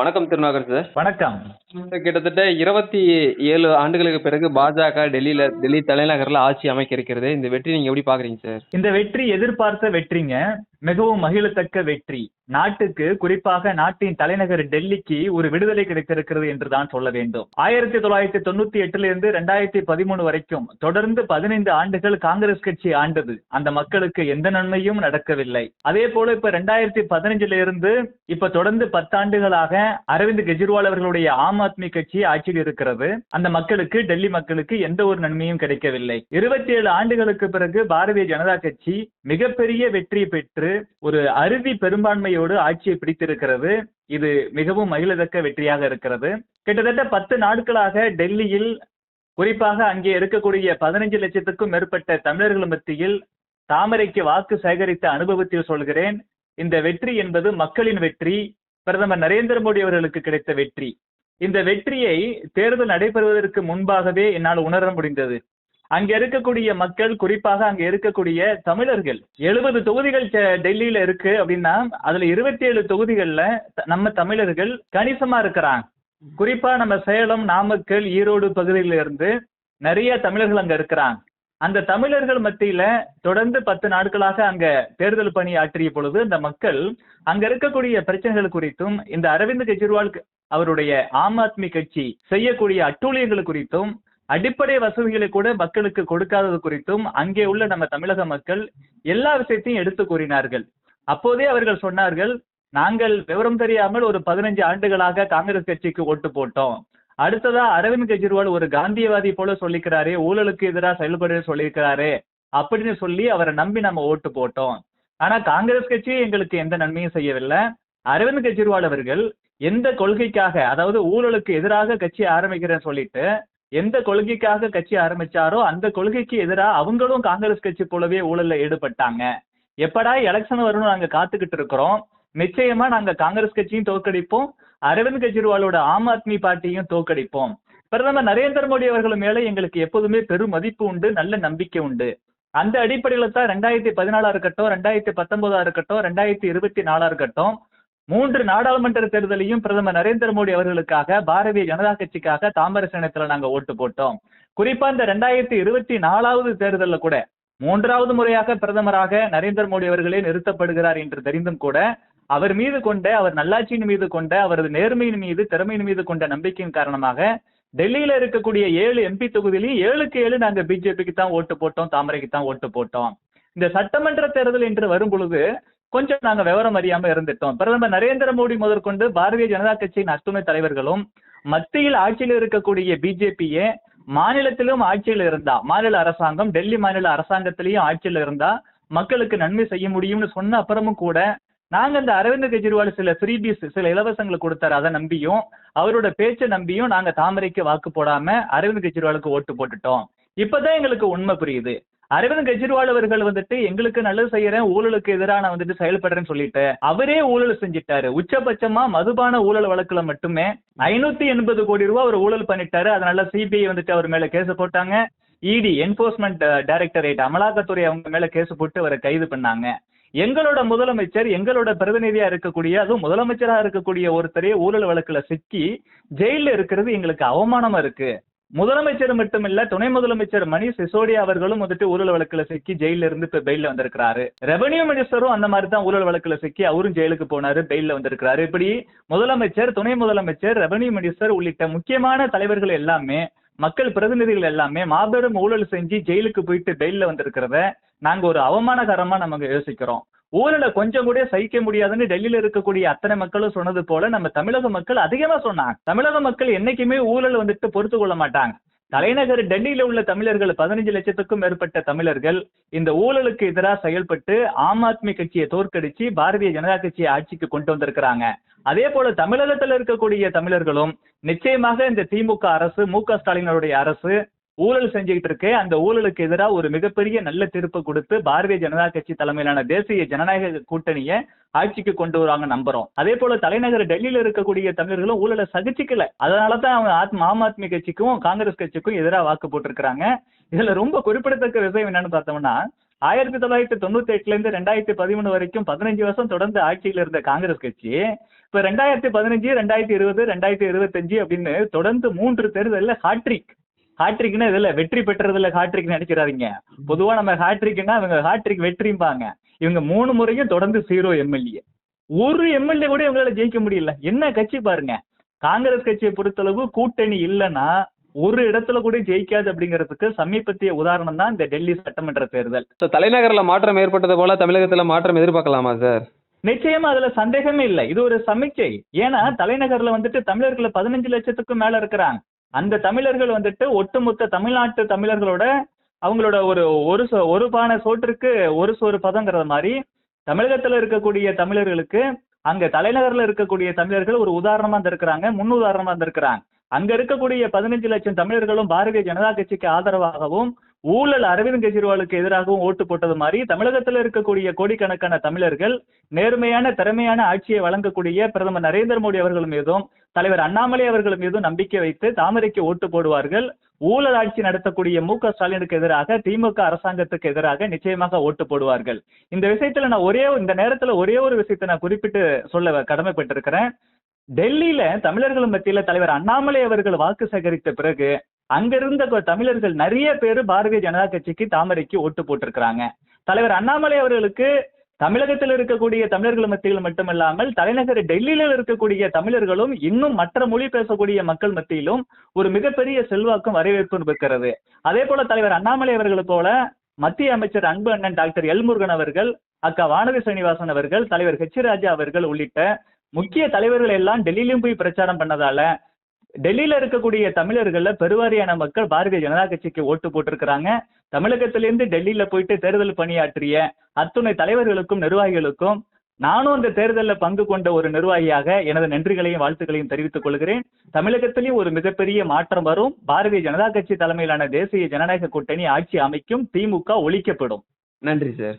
வணக்கம் திருநாகர் சார். வணக்கம். கிட்டத்தட்ட இருபத்தி ஏழு ஆண்டுகளுக்கு பிறகு பாஜக டெல்லியில டெல்லி தலைநகர்ல ஆட்சி அமைக்க இருக்கிறது இந்த வெற்றி நீங்க எப்படி பாக்குறீங்க சார்? இந்த வெற்றி எதிர்பார்த்த வெற்றிங்க. மிகவும் மகிழத்தக்க வெற்றி. நாட்டுக்கு குறிப்பாக நாட்டின் தலைநகர் டெல்லிக்கு ஒரு விடுதலை கிடைத்திருக்கிறது என்றுதான் சொல்ல வேண்டும். ஆயிரத்தி தொள்ளாயிரத்தி தொண்ணூத்தி எட்டுல இருந்து ரெண்டாயிரத்தி பதிமூணு வரைக்கும் தொடர்ந்து பதினைந்து ஆண்டுகள் காங்கிரஸ் கட்சி ஆண்டது. அந்த மக்களுக்கு எந்த நன்மையும் நடக்கவில்லை. அதே போல இப்ப ரெண்டாயிரத்தி பதினஞ்சுல இருந்து இப்ப தொடர்ந்து பத்தாண்டுகளாக அரவிந்த் கெஜ்ரிவால் அவர்களுடைய ஆம் ஆத்மி கட்சி ஆட்சியில் இருக்கிறது. அந்த மக்களுக்கு டெல்லி மக்களுக்கு எந்த ஒரு நன்மையும் கிடைக்கவில்லை. இருபத்தி ஏழு ஆண்டுகளுக்கு பிறகு பாரதிய ஜனதா கட்சி மிகப்பெரிய வெற்றி பெற்று ஒரு அறுதி பெரும்பான்மையோடு ஆட்சியை பிடித்திருக்கிறது. இது மிகவும் மகிழத்தக்க வெற்றியாக இருக்கிறது. கிட்டத்தட்ட பத்து நாட்களாக டெல்லியில் குறிப்பாக அங்கே இருக்கக்கூடிய பதினஞ்சு லட்சத்துக்கும் மேற்பட்ட தமிழர்கள் மத்தியில் தாமரைக்கு வாக்கு சேகரித்த அனுபவத்தில் சொல்கிறேன். இந்த வெற்றி என்பது மக்களின் வெற்றி பிரதமர் நரேந்திர மோடி அவர்களுக்கு கிடைத்த வெற்றி. இந்த வெற்றியை தேர்தல் நடைபெறுவதற்கு முன்பாகவே என்னால் உணர முடிந்தது. அங்க இருக்கக்கூடிய மக்கள் குறிப்பாக அங்க இருக்கக்கூடிய தமிழர்கள் எழுபது தொகுதிகள் டெல்லியில இருக்கு அப்படின்னா அதுல இருபத்தி ஏழு தொகுதிகள்ல த- நம்ம தமிழர்கள் கணிசமா இருக்கிறாங்க. குறிப்பா நம்ம சேலம் நாமக்கல் ஈரோடு பகுதியில இருந்து நிறைய தமிழர்கள் அங்க இருக்கிறாங்க. அந்த தமிழர்கள் மத்தியில தொடர்ந்து பத்து நாட்களாக அங்க தேர்தல் பணி ஆற்றிய பொழுது அந்த மக்கள் அங்க இருக்கக்கூடிய பிரச்சனைகள் குறித்தும் இந்த அரவிந்த் கெஜ்ரிவால் அவருடைய ஆம் ஆத்மி கட்சி செய்யக்கூடிய அட்டூழியங்கள் குறித்தும் அடிப்படை வசதிகளை கூட மக்களுக்கு கொடுக்காதது குறித்தும் அங்கே உள்ள நம்ம தமிழக மக்கள் எல்லா விஷயத்தையும் எடுத்து கூறினார்கள். அப்போதே அவர்கள் சொன்னார்கள் நாங்கள் விவரம் தெரியாமல் ஒரு பதினஞ்சு ஆண்டுகளாக காங்கிரஸ் கட்சிக்கு ஓட்டு போட்டோம். அடுத்ததா அரவிந்த் கெஜ்ரிவால் ஒரு காந்தியவாதி போல சொல்லிக்கிறாரு ஊழலுக்கு எதிராக செயல்படுன்னு சொல்லியிருக்கிறாரு அப்படின்னு சொல்லி அவரை நம்பி நம்ம ஓட்டு போட்டோம். ஆனா காங்கிரஸ் கட்சி எங்களுக்கு எந்த நன்மையும் செய்யவில்லை. அரவிந்த் கெஜ்ரிவால் அவர்கள் எந்த கொள்கைக்காக அதாவது ஊழலுக்கு எதிராக கட்சி ஆரம்பிக்கிறேன்னு சொல்லிட்டு எந்த கொள்கைக்காக கட்சி ஆரம்பிச்சாரோ அந்த கொள்கைக்கு எதிராக அவங்களும் காங்கிரஸ் கட்சி போலவே ஊழல்ல ஈடுபட்டாங்க. எப்படா எலெக்ஷன் வரும்னு நாங்க காத்துக்கிட்டு இருக்கிறோம். நிச்சயமா நாங்க காங்கிரஸ் கட்சியும் தோற்கடிப்போம். அரவிந்த் கெஜ்ரிவாலோட ஆம் ஆத்மி பார்ட்டியும் தோற்கடிப்போம். பிரதமர் நரேந்திர மோடி அவர்கள் மேல எங்களுக்கு எப்போதுமே பெரும் மதிப்பு உண்டு நல்ல நம்பிக்கை உண்டு. அந்த அடிப்படையில தான் ரெண்டாயிரத்தி பதினாலா இருக்கட்டும் ரெண்டாயிரத்தி பத்தொன்பதா இருக்கட்டும் ரெண்டாயிரத்தி இருபத்தி நாலா இருக்கட்டும் மூன்று நாடாளுமன்ற தேர்தலையும் பிரதமர் நரேந்திர மோடி அவர்களுக்காக பாரதிய ஜனதா கட்சிக்காக தாமர சின்னத்துல நாங்க ஓட்டு போட்டோம். குறிப்பா இந்த ரெண்டாயிரத்தி இருபத்தி நாலாவது தேர்தலில் கூட மூன்றாவது முறையாக பிரதமராக நரேந்திர மோடி அவர்களே நிறுத்தப்படுகிறார் என்று தெரிந்தும் கூட அவர் மீது கொண்ட அவர் நல்லாட்சியின் மீது கொண்ட அவரது நேர்மையின் மீது திறமையின் மீது கொண்ட நம்பிக்கையின் காரணமாக டெல்லியில இருக்கக்கூடிய ஏழு எம்பி தொகுதியிலையும் ஏழுக்கு ஏழு நாங்க பிஜேபிக்கு தான் ஓட்டு போட்டோம் தாமரைக்கு தான் ஓட்டு போட்டோம். இந்த சட்டமன்ற தேர்தல் என்று வரும் பொழுது கொஞ்சம் நாங்க விவரம் அறியாம இருந்துட்டோம். பிரதமர் நரேந்திர மோடி முதற்கொண்டு பாரதிய ஜனதா கட்சியின் அத்துணை தலைவர்களும் மத்தியில் ஆட்சியில் இருக்கக்கூடிய பிஜேபியே மாநிலத்திலும் ஆட்சியில் இருந்தா மாநில அரசாங்கம் டெல்லி மாநில அரசாங்கத்திலையும் ஆட்சியில் இருந்தா மக்களுக்கு நன்மை செய்ய முடியும்னு சொன்ன அப்புறமும் கூட நாங்க இந்த அரவிந்த் கெஜ்ரிவால் சில ஃப்ரீபீஸ் சில இலவசங்களை கொடுத்தாரு. அதை நம்பியும் அவரோட பேச்சை நம்பியும் நாங்க தாமரைக்கு வாக்கு போடாம அரவிந்த் கெஜ்ரிவாலுக்கு ஓட்டு போட்டுட்டோம். இப்பதான் எங்களுக்கு உண்மை புரியுது. அரவிந்த் கெஜ்ரிவால் அவர்கள் வந்துட்டு எங்களுக்கு நல்லது செய்யறேன் ஊழலுக்கு எதிராக நான் வந்துட்டு செயல்படுறேன்னு சொல்லிட்டு அவரே ஊழல் செஞ்சிட்டாரு. உச்சபட்சமா மதுபான ஊழல் வழக்குல மட்டுமே ஐநூத்தி எண்பது கோடி ரூபாய் அவர் ஊழல் பண்ணிட்டாரு. அதனால சிபிஐ வந்துட்டு அவர் மேல கேஸ் போட்டாங்க. இடி என்போர்ஸ்மெண்ட் டைரக்டரேட் uh, அமலாக்கத்துறை அவங்க மேல கேஸ் போட்டு அவரை கைது பண்ணாங்க. எங்களோட முதலமைச்சர் எங்களோட பிரதிநிதியா இருக்கக்கூடிய அதுவும் முதலமைச்சரா இருக்கக்கூடிய ஒருத்தரே ஊழல் வழக்குல சிக்கி ஜெயில இருக்கிறது எங்களுக்கு அவமானமா இருக்கு. முதலமைச்சர் மட்டுமில்ல துணை முதலமைச்சர் மணிஷ் சிசோடியா அவர்களும் வந்துட்டு ஊழல் வழக்குல சிக்கி ஜெயில இருந்து இப்ப பெயில வந்திருக்கிறாரு. ரெவன்யூ மினிஸ்டரும் அந்த மாதிரி தான் ஊழல் வழக்குல சிக்கி அவரும் ஜெயிலுக்கு போனாரு பெயில வந்திருக்கிறாரு. இப்படி முதலமைச்சர் துணை முதலமைச்சர் ரெவன்யூ மினிஸ்டர் உள்ளிட்ட முக்கியமான தலைவர்கள் எல்லாமே மக்கள் பிரதிநிதிகள் எல்லாமே மாபெரும் ஊழல் செஞ்சு ஜெயிலுக்கு போயிட்டு பெயில்ல வந்திருக்கிறத நாங்க ஒரு அவமானகரமா நமக்கு யோசிக்கிறோம். ஊழலை கொஞ்சம் கூட சகிக்க முடியாதுன்னு டெல்லியில இருக்கக்கூடிய அத்தனை மக்களும் சொன்னது போல நம்ம தமிழக மக்கள் அதிகமா சொன்னாங்க. தமிழக மக்கள் என்னைக்குமே ஊழல் வந்துட்டு பொறுத்து கொள்ள மாட்டாங்க. தலைநகர் டெல்லியில உள்ள தமிழர்கள் பதினஞ்சு லட்சத்துக்கும் மேற்பட்ட தமிழர்கள் இந்த ஊழலுக்கு எதிராக செயல்பட்டு ஆம் ஆத்மி கட்சியை தோற்கடிச்சு பாரதிய ஜனதா கட்சியை ஆட்சிக்கு கொண்டு வந்திருக்கிறாங்க. அதே போல தமிழகத்தில் இருக்கக்கூடிய தமிழர்களும் நிச்சயமாக இந்த திமுக அரசு மு க ஸ்டாலினுடைய அரசு ஊழல் செஞ்சுக்கிட்டு இருக்கு. அந்த ஊழலுக்கு எதிராக ஒரு மிகப்பெரிய நல்ல தீர்ப்பு கொடுத்து பாரதிய ஜனதா கட்சி தலைமையிலான தேசிய ஜனநாயக கூட்டணியை ஆட்சிக்கு கொண்டு வராங்க நம்புறோம். அதே போல தலைநகர் டெல்லியில இருக்கக்கூடிய தமிழர்களும் ஊழலை சகிச்சுக்கல. அதனாலதான் அவங்க ஆத்ம ஆம் ஆத்மி கட்சிக்கும் காங்கிரஸ் கட்சிக்கும் எதிராக வாக்கு போட்டிருக்கிறாங்க. இதுல ரொம்ப குறிப்பிடத்தக்க விஷயம் என்னன்னு பார்த்தோம்னா ஆயிரத்தி தொள்ளாயிரத்தி தொண்ணூத்தி எட்டுல இருந்து ரெண்டாயிரத்தி பதிமூணு வரைக்கும் பதினஞ்சு வருஷம் தொடர்ந்து ஆட்சியில் இருந்த காங்கிரஸ் கட்சி. இப்ப ரெண்டாயிரத்தி பதினஞ்சு ரெண்டாயிரத்தி இருபது ரெண்டாயிரத்தி இருபத்தஞ்சு அப்படின்னு தொடர்ந்து மூன்று தேர்தலில் ஹாட்ரிக். ஹாட்ரிக்னா இதுல வெற்றி பெற்றதுல ஹாட்ரிக் நினைக்கிறாதீங்க பொதுவா நம்ம ஹாட்ரிக்னா இவங்க ஹாட்ரிக் வெற்றிம்பாங்க. இவங்க மூணு முறையும் தொடர்ந்து சீரோ எம்எல்ஏ ஒரு எம்எல்ஏ கூட இவங்களால ஜெயிக்க முடியல. என்ன கட்சி பாருங்க. காங்கிரஸ் கட்சியை பொறுத்தளவு கூட்டணி இல்லைன்னா ஒரு இடத்துல கூட ஜெயிக்காது அப்படிங்கிறதுக்கு சமீபத்திய உதாரணம் தான் இந்த டெல்லி சட்டமன்ற தேர்தல். தலைநகரில் மாற்றம் ஏற்பட்டது போல தமிழகத்தில் மாற்றம் எதிர்பார்க்கலாமா சார் நிச்சயமா அதுல சந்தேகமே இல்லை. இது ஒரு சமிக்கை ஏன்னா தலைநகர்ல வந்துட்டு தமிழர்கள் பதினஞ்சு லட்சத்துக்கும் மேல இருக்கிறாங்க. அந்த தமிழர்கள் வந்துட்டு ஒட்டுமொத்த தமிழ்நாட்டு தமிழர்களோட அவங்களோட ஒரு ஒரு ஒரு பானை சோற்றுக்கு ஒரு சோறு பதங்கிறது மாதிரி தமிழகத்துல இருக்கக்கூடிய தமிழர்களுக்கு அங்க தலைநகர்ல இருக்கக்கூடிய தமிழர்கள் ஒரு உதாரணமா இருந்திருக்கிறாங்க முன் உதாரணமா இருந்திருக்கிறாங்க. அங்க இருக்கக்கூடிய பதினஞ்சு லட்சம் தமிழர்களும் பாரதிய ஜனதா கட்சிக்கு ஆதரவாகவும் ஊழல் அரவிந்த் கெஜ்ரிவாலுக்கு எதிராகவும் ஓட்டு போட்டது மாதிரி தமிழகத்துல இருக்கக்கூடிய கோடிக்கணக்கான தமிழர்கள் நேர்மையான திறமையான ஆட்சியை வழங்கக்கூடிய பிரதமர் நரேந்திர மோடி அவர்கள் மீதும் தலைவர் அண்ணாமலை அவர்கள் மீதும் நம்பிக்கை வைத்து தாமரைக்கு ஓட்டு போடுவார்கள். ஊழல் ஆட்சி நடத்தக்கூடிய மு க ஸ்டாலினுக்கு எதிராக திமுக அரசாங்கத்துக்கு எதிராக நிச்சயமாக ஓட்டு போடுவார்கள். இந்த விஷயத்துல நான் ஒரே இந்த நேரத்துல ஒரே ஒரு விஷயத்தை நான் குறிப்பிட்டு சொல்ல கடமைப்பட்டிருக்கிறேன். டெல்லியில தமிழர்கள் மத்தியில தலைவர் அண்ணாமலை அவர்கள் வாக்கு சேகரித்த பிறகு அங்கிருந்த தமிழர்கள் நிறைய பேர் பாரதிய ஜனதா கட்சிக்கு தாமரைக்கு ஓட்டு போட்டிருக்கிறாங்க. தலைவர் அண்ணாமலை அவர்களுக்கு தமிழகத்தில் இருக்கக்கூடிய தமிழர்கள் மத்தியில் மட்டுமல்லாமல் தலைநகர் டெல்லியில இருக்கக்கூடிய தமிழர்களும் இன்னும் மற்ற மொழி பேசக்கூடிய மக்கள் மத்தியிலும் ஒரு மிகப்பெரிய செல்வாக்கும் வரவேற்பும் இருக்கிறது அதே போல தலைவர் அண்ணாமலை அவர்களை போல மத்திய அமைச்சர் அன்பு அண்ணன் டாக்டர் எல் முருகன் அவர்கள் அக்கா வானதி சீனிவாசன் அவர்கள் தலைவர் ஹெச் ராஜா அவர்கள் உள்ளிட்ட முக்கிய தலைவர்கள் எல்லாம் டெல்லியிலும் போய் பிரச்சாரம் பண்ணதால டெல்லியில இருக்கக்கூடிய தமிழர்கள்ல பெருவாரியான மக்கள் பாரதிய ஜனதா கட்சிக்கு ஓட்டு போட்டிருக்கிறாங்க. தமிழகத்திலிருந்து டெல்லியில போயிட்டு தேர்தல் பணியாற்றிய அத்துணை தலைவர்களுக்கும் நிர்வாகிகளுக்கும் நானும் அந்த தேர்தலில் பங்கு கொண்ட ஒரு நிர்வாகியாக எனது நன்றிகளையும் வாழ்த்துக்களையும் தெரிவித்துக் கொள்கிறேன். தமிழகத்திலேயும் ஒரு மிகப்பெரிய மாற்றம் வரும். பாரதிய ஜனதா கட்சி தலைமையிலான தேசிய ஜனநாயக கூட்டணி ஆட்சி அமைக்கும். திமுக ஒழிக்கப்படும். நன்றி சார்.